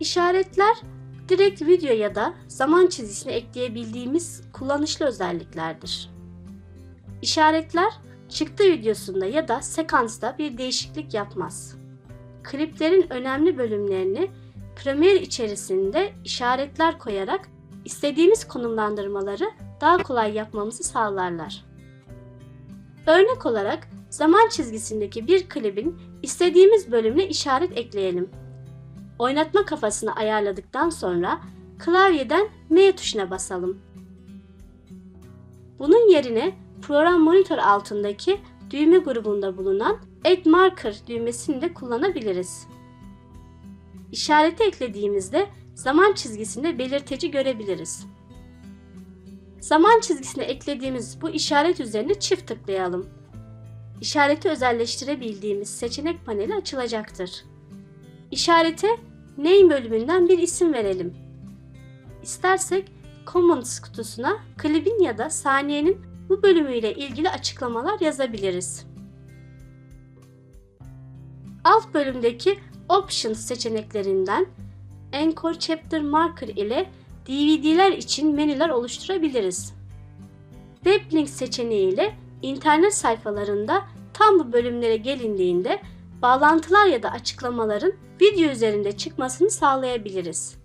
İşaretler direkt video ya da zaman çizgisine ekleyebildiğimiz kullanışlı özelliklerdir. İşaretler çıktı videosunda ya da sekansta bir değişiklik yapmaz. Kliplerin önemli bölümlerini Premiere içerisinde işaretler koyarak istediğimiz konumlandırmaları daha kolay yapmamızı sağlarlar. Örnek olarak zaman çizgisindeki bir klibin istediğimiz bölümüne işaret ekleyelim. Oynatma kafasını ayarladıktan sonra klavyeden M tuşuna basalım. Bunun yerine program monitör altındaki düğme grubunda bulunan Add Marker düğmesini de kullanabiliriz. İşareti eklediğimizde zaman çizgisinde belirteci görebiliriz. Zaman çizgisine eklediğimiz bu işaret üzerine çift tıklayalım. İşareti özelleştirebildiğimiz seçenek paneli açılacaktır. İşarete Name bölümünden bir isim verelim. İstersek Comments kutusuna klibin ya da saniyenin bu bölümüyle ilgili açıklamalar yazabiliriz. Alt bölümdeki Options seçeneklerinden Encore Chapter Marker ile DVD'ler için menüler oluşturabiliriz. Web Link seçeneği ile internet sayfalarında tam bu bölümlere gelindiğinde bağlantılar ya da açıklamaların video üzerinde çıkmasını sağlayabiliriz.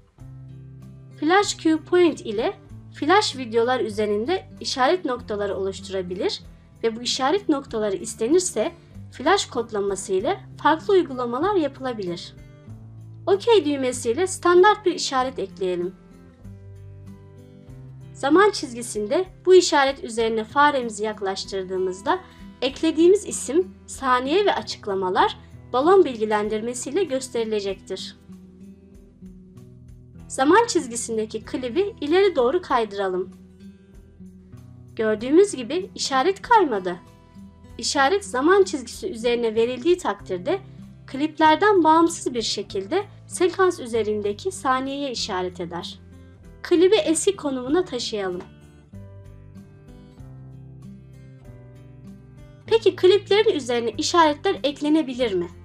Flash Cue Point ile flash videolar üzerinde işaret noktaları oluşturabilir ve bu işaret noktaları istenirse flash kodlaması ile farklı uygulamalar yapılabilir. OK düğmesiyle standart bir işaret ekleyelim. Zaman çizgisinde bu işaret üzerine faremizi yaklaştırdığımızda eklediğimiz isim, saniye ve açıklamalar balon bilgilendirmesiyle gösterilecektir. Zaman çizgisindeki klibi ileri doğru kaydıralım. Gördüğümüz gibi işaret kaymadı. İşaret zaman çizgisi üzerine verildiği takdirde kliplerden bağımsız bir şekilde sekans üzerindeki saniyeye işaret eder. Klibi eski konumuna taşıyalım. Peki kliplerin üzerine işaretler eklenebilir mi?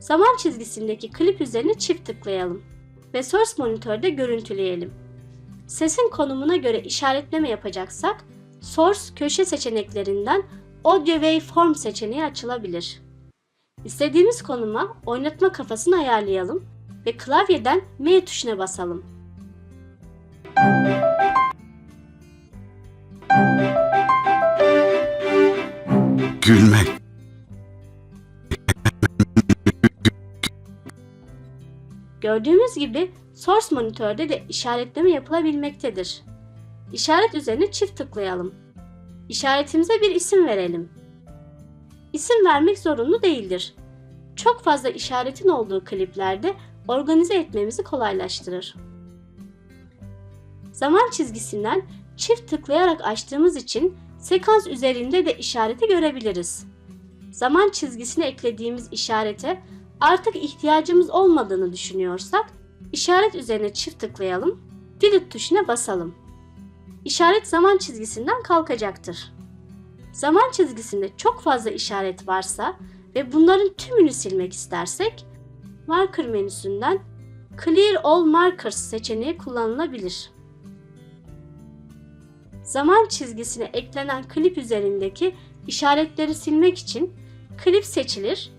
Zaman çizgisindeki klip üzerine çift tıklayalım ve Source Monitör'de görüntüleyelim. Sesin konumuna göre işaretleme yapacaksak Source köşe seçeneklerinden Audio Waveform seçeneği açılabilir. İstediğimiz konuma oynatma kafasını ayarlayalım ve klavyeden M tuşuna basalım. Gülmek. Gördüğümüz gibi Source Monitör'de de işaretleme yapılabilmektedir. İşaret üzerine çift tıklayalım. İşaretimize bir isim verelim. İsim vermek zorunlu değildir. Çok fazla işaretin olduğu kliplerde organize etmemizi kolaylaştırır. Zaman çizgisinden çift tıklayarak açtığımız için sekans üzerinde de işareti görebiliriz. Zaman çizgisine eklediğimiz işarete artık ihtiyacımız olmadığını düşünüyorsak işaret üzerine çift tıklayalım, delete tuşuna basalım. İşaret zaman çizgisinden kalkacaktır. Zaman çizgisinde çok fazla işaret varsa ve bunların tümünü silmek istersek Marker menüsünden Clear All Markers seçeneği kullanılabilir. Zaman çizgisine eklenen klip üzerindeki işaretleri silmek için klip seçilir.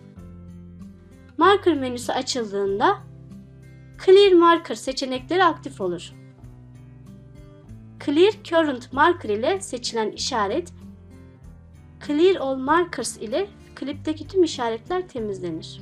Marker menüsü açıldığında Clear Marker seçenekleri aktif olur. Clear Current Marker ile seçilen işaret Clear All Markers ile klipteki tüm işaretler temizlenir.